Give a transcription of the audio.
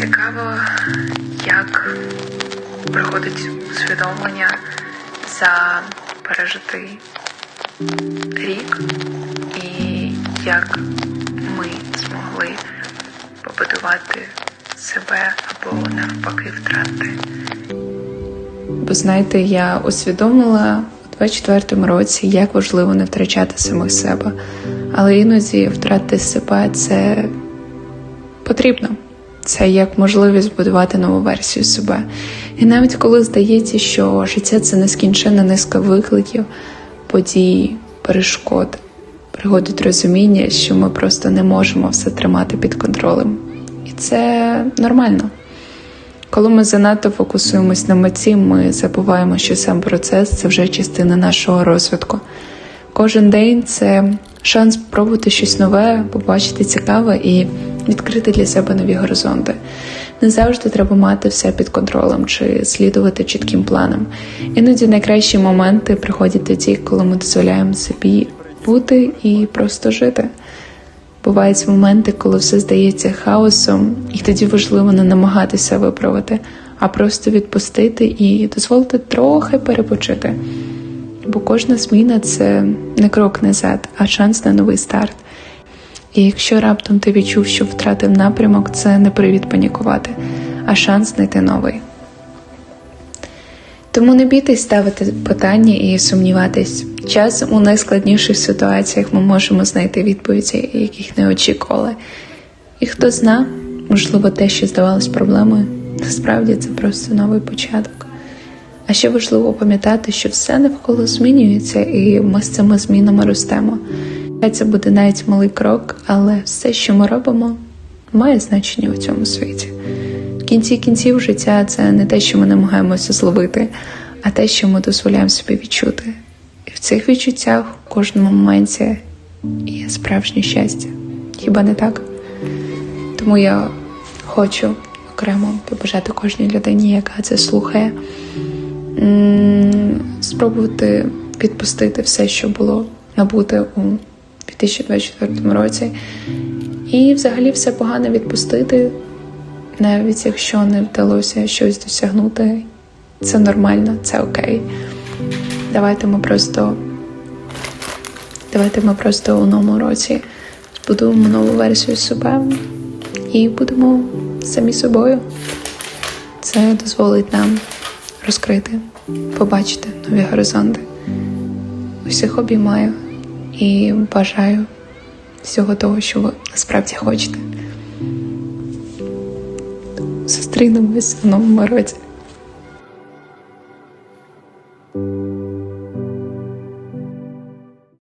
Цікаво, як проходить усвідомлення за пережитий рік, і як ми змогли побудувати себе або навпаки втратити. Бо знаєте, я усвідомила у 24-му році, як важливо не втрачати самих себе. Але іноді втратити себе це потрібно. Це як можливість будувати нову версію себе. І навіть коли здається, що життя це нескінченна низка викликів, подій, перешкод, приходить розуміння, що ми просто не можемо все тримати під контролем. І це нормально. Коли ми занадто фокусуємось на меті, ми забуваємо, що сам процес це вже частина нашого розвитку. Кожен день це шанс спробувати щось нове, побачити цікаве і відкрити для себе нові горизонти. Не завжди треба мати все під контролем чи слідувати чітким планам. Іноді найкращі моменти приходять тоді, коли ми дозволяємо собі бути і просто жити. Бувають моменти, коли все здається хаосом, і тоді важливо не намагатися виправити, а просто відпустити і дозволити трохи перепочити. Бо кожна зміна це не крок назад, а шанс на новий старт. І якщо раптом ти відчув, що втратив напрямок, це не привід панікувати, а шанс знайти новий. Тому не бійтесь ставити питання і сумніватись. Часом у найскладніших ситуаціях ми можемо знайти відповіді, яких не очікували. І хто зна, можливо, те, що здавалось проблемою, насправді це просто новий початок. А ще важливо пам'ятати, що все навколо змінюється, і ми з цими змінами ростемо. Це буде навіть малий крок, але все, що ми робимо, має значення у цьому світі. В кінці кінців життя це не те, що ми намагаємося зловити, а те, що ми дозволяємо собі відчути. І в цих відчуттях у кожному моменті є справжнє щастя. Хіба не так? Тому я хочу окремо побажати кожній людині, яка це слухає, спробувати відпустити все, що було набуте у 2024 році, і взагалі все погане відпустити, навіть якщо не вдалося щось досягнути, це нормально, це окей. Давайте ми просто давайте ми просто у новому році збудуємо нову версію себе і будемо самі собою. Це дозволить нам розкрити, побачити нові горизонти. Усіх обіймаю і бажаю всього того, що ви насправді хочете. Зустрінемось в новому році.